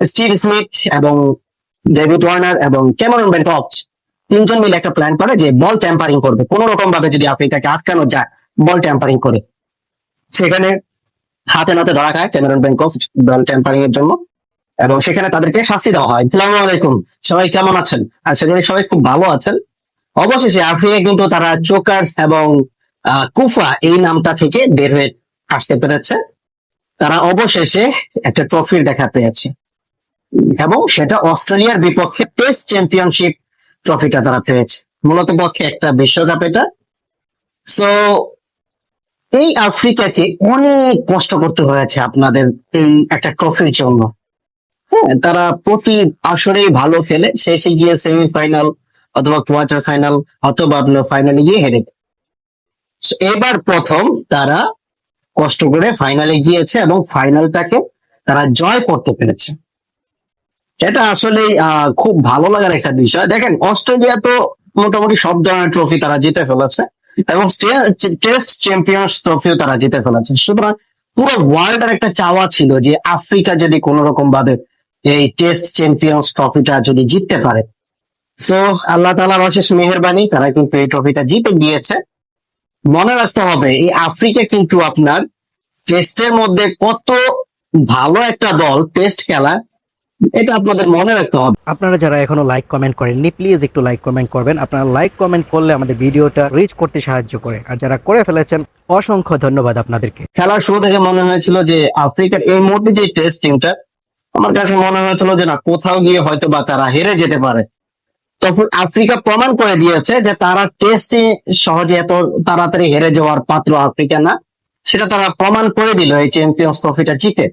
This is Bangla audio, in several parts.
স্টিভ স্মিথ এবং ডেভিড ওয়ার্নার এবং ক্যামেরন বেনকফট তিনজন মিলে একটা প্ল্যান করে যে বল ট্যাম্পারিং করবে। কোন রকম ভাবে যদি আফ্রিকাকে আটকানো যায় বল ট্যাম্পারিং করে। সেখানে হাতে নাতে ধরা খায় ক্যামেরন বেনকফট বল ট্যাম্পারিং এর জন্য এবং সেখানে তাদেরকে শাস্তি দেওয়া হয়। সালাম আলাইকুম, সবাই কেমন আছেন? আর সেখানে সবাই খুব ভালো আছেন। অবশেষে আফ্রিকা কিন্তু তারা চোকার্স এবং কুফা এই নামটা থেকে বের হয়ে আসতে পেরেছে। তারা অবশেষে একটা ট্রফির দেখা পেয়েছে। এবং সেটা অস্ট্রেলিয়ার বিপক্ষে টেস্ট চ্যাম্পিয়নশিপ ট্রফিটা তারা পেয়েছে। মূলত পক্ষে একটা বিশ্বকাপ এটা। সো এই আফ্রিকাকে অনেক কষ্ট করতে হয়েছে আপনাদের এই একটা ট্রফির জন্য। হ্যাঁ তারা প্রতি আসরেই ভালো খেলে, শেষে গিয়ে সেমিফাইনাল অথবা কোয়ার্টার ফাইনাল অথবা আপনার ফাইনালে গিয়ে হেরে এবার প্রথম তারা কষ্ট করে ফাইনালে গিয়েছে এবং ফাইনালটাকে তারা জয় করতে পেরেছে। এটা আসলে খুব ভালো লাগার একটা বিষয়। দেখেন, অস্ট্রেলিয়া তো মোটামুটি সব ধরনের ট্রফি তারা জিতে ফেলেছে এবং টেস্ট চ্যাম্পিয়ন্স ট্রফিও তারা জিতে ফেলেছে। সুতরাং পুরো ওয়ার্ল্ড এর একটা চাওয়া ছিল যে আফ্রিকা যদি কোন রকম ভাবে এই টেস্ট চ্যাম্পিয়ন্স ট্রফিটা যদি জিততে পারে। সো আল্লাহ তালার অশেষ মেহরবানি, তারা কিন্তু এই ট্রফিটা জিতে গিয়েছে। মনে রাখতে হবে, এই আফ্রিকা কিন্তু আপনার টেস্টের মধ্যে কত ভালো একটা দল টেস্ট খেলা এটা আপনাদের মনে রাখতে হবে। আপনারা যারা এখনও লাইক কমেন্ট করেননি প্লিজ একটু লাইক কমেন্ট করবেন। আপনারা লাইক কমেন্ট করলে আমাদের ভিডিওটা রিচ করতে সাহায্য করে। আর যারা করে ফেলেছেন অসংখ্য ধন্যবাদ আপনাদেরকে। খেলার শুরু থেকে মনে হয়েছিল যে আফ্রিকার এই মুহূর্তে যে টেস্ট টিমটা আমার কাছে মনে হয়েছিল যে না কোথাও গিয়ে হয়তো বা তারা হেরে যেতে পারে। তখন আফ্রিকা প্রমাণ করে দিয়েছে যে তারা টেস্টে সহজে এত তাড়াতাড়ি হেরে যাওয়ার পাত্র আফ্রিকা না। সেটা তারা প্রমাণ করে দিল এই চ্যাম্পিয়ন্স ট্রফিটা জিতে।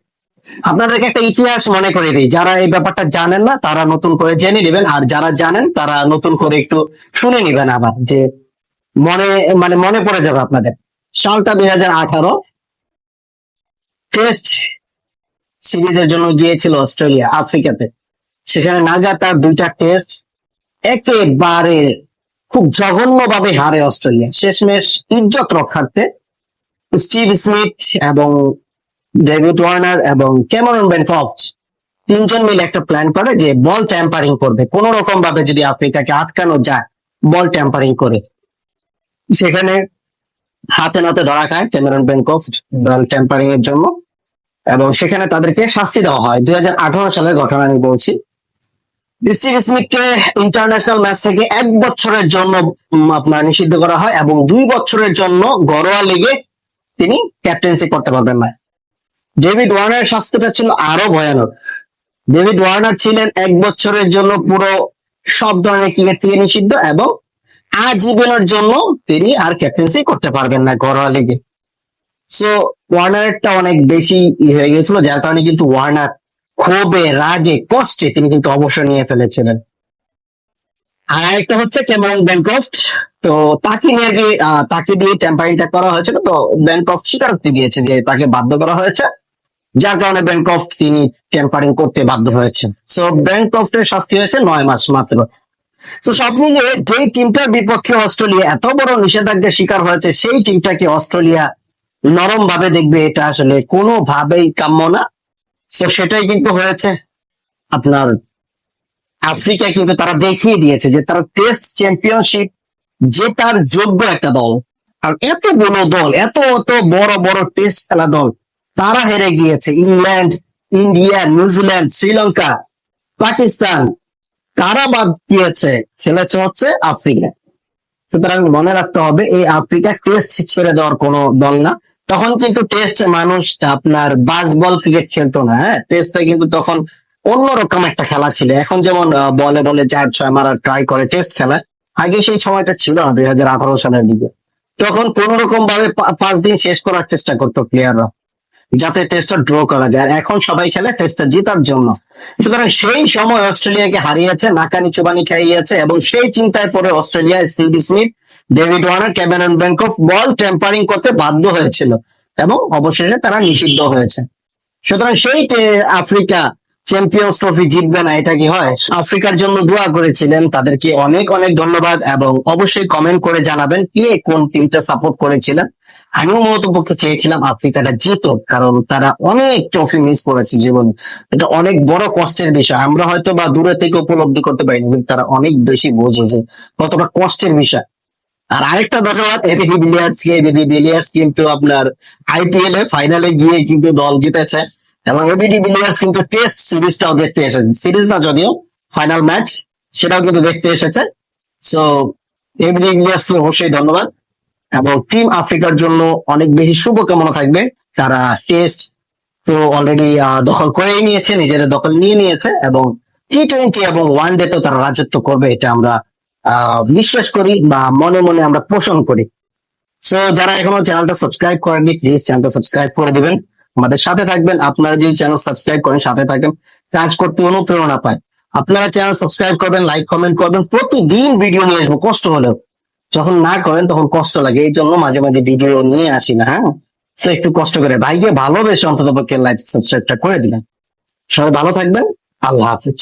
আপনাদেরকে একটা ইতিহাস মনে করে দিই। যারা এই ব্যাপারটা জানেন না, তারা নতুন করে জেনে নেবেন, আর যারা জানেন, তারা নতুন করে একটু শুনে নেবেন আবার, যে মনে মানে মনে পড়ে যাবে আপনাদের। সালটা দুই হাজার আঠারো, টেস্ট সিরিজের জন্য গিয়েছিল অস্ট্রেলিয়া, আফ্রিকাতে। সেখানে নাগাতার দুইটা টেস্ট একেবারে খুব জঘন্য ভাবে হারে অস্ট্রেলিয়া। শেষমেশ ইজ্জত রক্ষার্থে স্টিভ স্মিথ এবং ডেভিড ওয়ার্নার এবং ক্যামেরন বেনকফট তিনজন মিলে একটা প্ল্যান করে যে বল ট্যাম্পারিং করবে। কোন রকম ভাবে যদি আফ্রিকাকে আটকানো যায় বল ট্যাম্পারিং করে। সেখানে হাতে নাতে ধরা খায় ক্যামেরন বেনকফট বল ট্যাম্পারিং এর জন্য এবং সেখানে তাদেরকে শাস্তি দেওয়া হয়। দুই হাজার আঠারো সালের ঘটনা আমি বলছি। স্টিভ স্মিথকে ইন্টারন্যাশনাল ম্যাচ থেকে এক বছরের জন্য আপনার নিষিদ্ধ করা হয় এবং দুই বছরের জন্য ঘরোয়া লিগে তিনি ক্যাপ্টেন্সি করতে পারবেন না। ডেভিড ওয়ার্নারের শাস্তিটা ছিল আরও ভয়ানক। ডেভিড ওয়ার্নার ছিলেন এক বছরের জন্য পুরো সব ধরনের ক্রিকেট থেকে নিষিদ্ধ এবং আজীবনের জন্য তিনি আর ক্যাপ্টেন্সি করতে পারবেন না ঘরোয়া লিগে সো ওয়ার্নারটা অনেক বেশি হয়ে গেছিল যার কারণে কিন্তু ওয়ার্নার ক্ষোভে, রাগে, কষ্টে তিনি কিন্তু অবসর নিয়ে ফেলেছিলেন। আর একটা হচ্ছে ক্যামেরন ব্যাংকফট তো তাকে নিয়ে তাকে দিয়ে টেম্পারিংটা করা হয়েছিল, তো ব্যাংকফট স্বীকারোক্তি দিয়েছে যে তাকে বাধ্য করা হয়েছে। যার কারণে ব্যাংকফট তিনি টেম্পারিং করতে বাধ্য হয়েছেন। সো ব্যাংকফটের শাস্তি হয়েছে নয় মাস মাত্র। তো সব মিলিয়ে যে টিমটার বিপক্ষে অস্ট্রেলিয়া এত বড় নিষেধাজ্ঞার শিকার হয়েছে, সেই টিমটাকে অস্ট্রেলিয়া নরম ভাবে দেখবে, এটা আসলে কোনোভাবেই কাম্য না। তো সেটাই কিন্তু হয়েছে। আপনার আফ্রিকা কিন্তু তারা দেখিয়ে দিয়েছে যে তারা টেস্ট চ্যাম্পিয়নশিপ জেতার যোগ্য একটা দল। আর এত বড় দল, এত এত বড় বড় টেস্ট খেলা দল তারা হেরে গিয়েছে। England, India, New Zealand, Sri Lanka, Pakistan, তারা বাদ দিয়েছে। খেলেছে হচ্ছে আফ্রিকা। সুতরাং মনে রাখতে হবে, এই আফ্রিকা টেস্ট ছেড়ে দেওয়ার কোনো দল না। তখন কিন্তু টেস্ট মানুষ আপনার বাস বল ক্রিকেট খেলতো না হ্যাঁ? টেস্টে কিন্তু তখন অন্যরকম একটা খেলা ছিল। এখন যেমন বলে বলে চার ছয় মারা ট্রাই করে টেস্ট খেলা। আগে সেই সময়টা ছিল না, দুই হাজার আঠারো সালের দিকে। তখন কোন রকম ভাবে পাঁচ দিন শেষ করার চেষ্টা করতো প্লেয়াররা যাতে টেস্টটা ড্র করা যায়। এখন সবাই খেলে টেস্টটা জেতার জন্য। সুতরাং সেই সময় অস্ট্রেলিয়াকে হারিয়েছে, নাকানি চুবানি খাইয়েছে এবং সেই চিন্তায় পরে Australia Steve Smith, David Warner, Cameron Bancroft ball tampering করতে বাধ্য হয়েছিল এবং অবশেষে তারা নিষিদ্ধ হয়েছে। সুতরাং সেই আফ্রিকা চ্যাম্পিয়ন্স ট্রফি জিতবে না, এটা কি হয়? আফ্রিকার জন্য দোয়া করেছিলেন। তাদেরকে অনেক অনেক ধন্যবাদ এবং অবশ্যই কমেন্ট করে জানাবেন কে কোন টিমটা সাপোর্ট করেছিলেন। আমিও মূলত চেয়েছিলাম আফ্রিকাটা জিতো কারণ তারা অনেক ট্রফি মিস করেছে জীবন। এটা অনেক বড় কষ্টের বিষয়। আমরা হয়তো বা দূরে থেকে উপলব্ধি করতে পারিনি, কিন্তু তারা অনেক বেশি বোঝে যে কতটা কষ্টের বিষয়। আর আরেকটা ধন্যবাদ এবিডি বিলিয়ার্স কে। এবিডি বিলিয়ার্স কিন্তু আপনার আইপিএল এ ফাইনালে গিয়ে কিন্তু দল জিতেছে। এবং এবিডি বিলিয়ার্স কিন্তু টেস্ট সিরিজটাও দেখতে এসেছে। সিরিজ না যদিও ফাইনাল ম্যাচ সেটাও কিন্তু দেখতে এসেছে। সো এবিডি বিলিয়ার্স কে অবশ্যই ধন্যবাদ। এবং টিম আফ্রিকার জন্য অনেক বেশি শুভকামনা থাকবে। তারা টেস্ট তো অলরেডি দখল করেই নিয়েছে, নিজেদের দখল নিয়ে নিয়েছে এবং টি টোয়েন্টি এবং ওয়ান ডে তো তারা রাজত্ব করবে, এটা আমরা বিশ্বাস করি বা মনে মনে আমরা পোষণ করি। সো যারা এখনও চ্যানেলটা সাবস্ক্রাইব করেননি প্লিজ চ্যানেলটা সাবস্ক্রাইব করে দিবেন। আমাদের সাথে থাকবেন, আপনারা যদি চ্যানেল সাবস্ক্রাইব করেন, সাথে থাকেন, কাজ করতে অনুপ্রেরণা পায়। আপনারা চ্যানেল সাবস্ক্রাইব করবেন লাইক কমেন্ট করবেন, প্রতিদিন ভিডিও নিয়ে আসব, কষ্ট হলেও। যখন না করেন তখন কষ্ট লাগে। এই জন্য মাঝে মাঝে ভিডিও নিয়ে আসি না হ্যাঁ? সো একটু কষ্ট করে। ভাইকে ভালোবেসে অন্তত পক্ষে লাইক সাবস্ক্রাইবটা করে দিলেন সবাই ভালো থাকবেন। আল্লাহ হাফিজ।